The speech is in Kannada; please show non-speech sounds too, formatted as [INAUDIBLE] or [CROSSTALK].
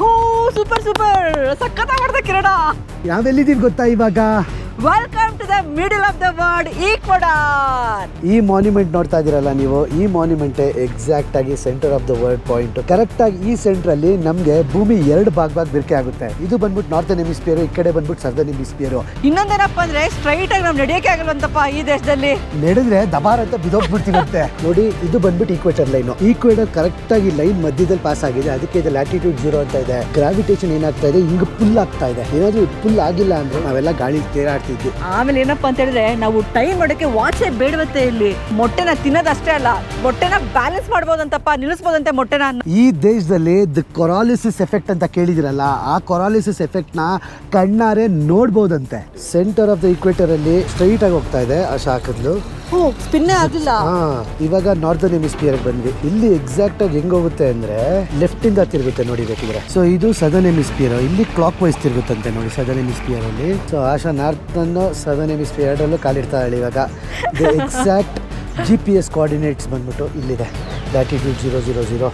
ಹೂ ಸೂಪರ್ ಸೂಪರ್. ಸಖತ್ ಮಾಡ್ದ ಕಿರಣ. ನಾವೆಲ್ಲಿದ್ದೀವಿ ಗೊತ್ತಾ ಇವಾಗ? Welcome to the middle of the world Ecuador ಈ ಮಾನ್ಯುಮೆಂಟ್ ನೋಡ್ತಾ ಇದೀರಲ್ಲ ನೀವು ಈ ಮಾನ್ಯುಮೆಂಟ್ ಎಕ್ಸಾಕ್ಟ್ ಆಗಿ centre of the world point correct ಆಗಿ ಈ ಸೆಂಟರ್ ಅಲ್ಲಿ ನಮ್ಗೆ ಭೂಮಿ ಎರಡು ಭಾಗ ಭಾಗ ಬಿರ್ಕೆ ಆಗುತ್ತೆ. ಇದು ಬಂದ್ಬಿಟ್ಟು ನಾರ್ತನ್ ಎಮಿಸ್ಪಿಯರ್ ಈ ಕಡೆ ಬಂದ್ಬಿಟ್ಟು ಸದರ್ನ್ ಎಮಿಸ್ಪಿಯರ್ ಇನ್ನೊಂದೇನಪ್ಪ ಅಂದ್ರೆ ಸ್ಟ್ರೈಟ್ ಆಗಿ ನಾವು ನಡೆಯಕ್ಕೆ ಆಗಲ್ವಂತಪ್ಪ ಈ ದೇಶದಲ್ಲಿ. ನಡೆದ್ರೆ ದಬಾರ್ ಅಂತ ಬಿದೋಗ್ಬಿಡ್ತೀವಂತೆ [LAUGHS] ನೋಡಿ ಇದು ಬಂದ್ಬಿಟ್ಟು ಈಕ್ವೇಟರ್ ಲೈನ್ ಈಕ್ವೇಟರ್ ಕರೆಕ್ಟ್ ಆಗಿ ಲೈನ್ ಮಧ್ಯದಲ್ಲಿ ಪಾಸ್ ಆಗಿದೆ. ಅದಕ್ಕೆ ಇದು ಲ್ಯಾಟಿಟ್ಯೂಡ್ ಜೀರೋ ಅಂತ ಇದೆ. ಗ್ರಾವಿಟೇಷನ್ ಏನಾಗ್ತಾ ಇದೆ? ಹಿಂಗ್ ಪುಲ್ ಆಗ್ತಾ ಇದೆ. ಏನಾದ್ರೂ ಪುಲ್ ಆಗಿಲ್ಲ ಅಂದ್ರೆ ನಾವೆಲ್ಲ ಗಾಳಿ ತೇರಾಡ್ತಿದ್ವಿ. ಆಮೇಲೆ ಏನಪ್ಪಾ ಅಂತ ಹೇಳಿದ್ರೆ, ನಾವು ಟೈಮ್ ಮಾಡೋಕೆ ವಾಚೇ ಬೇಡವತ್ತೆ ಇಲ್ಲಿ. ಮೊಟ್ಟೆನ ತಿನ್ನೋದಷ್ಟೇ ಅಲ್ಲ, ಮೊಟ್ಟೆನ ಬ್ಯಾಲೆನ್ಸ್ ಮಾಡ್ಬೋದಂತಪ್ಪ, ನಿಲ್ಲಿಸ್ಬೋದಂತೆ ಮೊಟ್ಟೆನ. ಈ ದೇಶದಲ್ಲಿ ದ ಕೊರಾಲಿಸಿಸ್ ಎಫೆಕ್ಟ್ ಅಂತ ಕೇಳಿದಿರಲ್ಲ, ಆ ಕೊರಾಲಿಸಿಸ್ ಎಫೆಕ್ಟ್ನ ಕಣ್ಣಾರೆ ನೋಡ್ಬೋದಂತೆ. ಸೆಂಟರ್ ಆಫ್ ದ ಈಕ್ವೇಟರ್ ಅಲ್ಲಿ ಸ್ಟ್ರೈಟ್ ಆಗಿ ಹೋಗ್ತಾ ಇದೆ ಆ ಶಾಖದ್ಲು ಹ್ಞೂ ಸ್ಪಿನ್ನೇ ಆಗಿಲ್ಲ. ಹಾ, ಇವಾಗ ನಾರ್ದನ್ ಎಮಿಸ್ಪಿಯರ್ ಬಂದ್ವಿ. ಇಲ್ಲಿ ಎಕ್ಸಾಕ್ಟ್ ಆಗಿ ಹೆಂಗ್ ಹೋಗುತ್ತೆ ಅಂದ್ರೆ ಲೆಫ್ಟ್ ಇಂದ ತಿರುಗುತ್ತೆ ನೋಡಿ ಬೇಕಿದ್ರೆ. ಸೊ ಇದು ಸದರ್ನ್ ಎಮಿಸ್ಪಿಯರ್ ಇಲ್ಲಿ ಕ್ಲಾಕ್ ವೈಸ್ ತಿರುಗುತ್ತಂತೆ ನೋಡಿ ಸದರ್ನ್ ಎಮಿಸ್ಪಿಯರ್ ಅಲ್ಲಿ. ಸೊ ಆಶಾ ನಾರ್ತ್ ಅನ್ನು ಸದರ್ನ್ ಎಮಿಸ್ಪಿಯರ್ ಎರಡರಲ್ಲೂ ಕಾಲಿಡ್ತಾಳೆ ಇವಾಗ. Exact G P S coordinates ಬಂದ್ಬಿಟ್ಟು ಇಲ್ಲಿದೆ. Latitude zero zero zero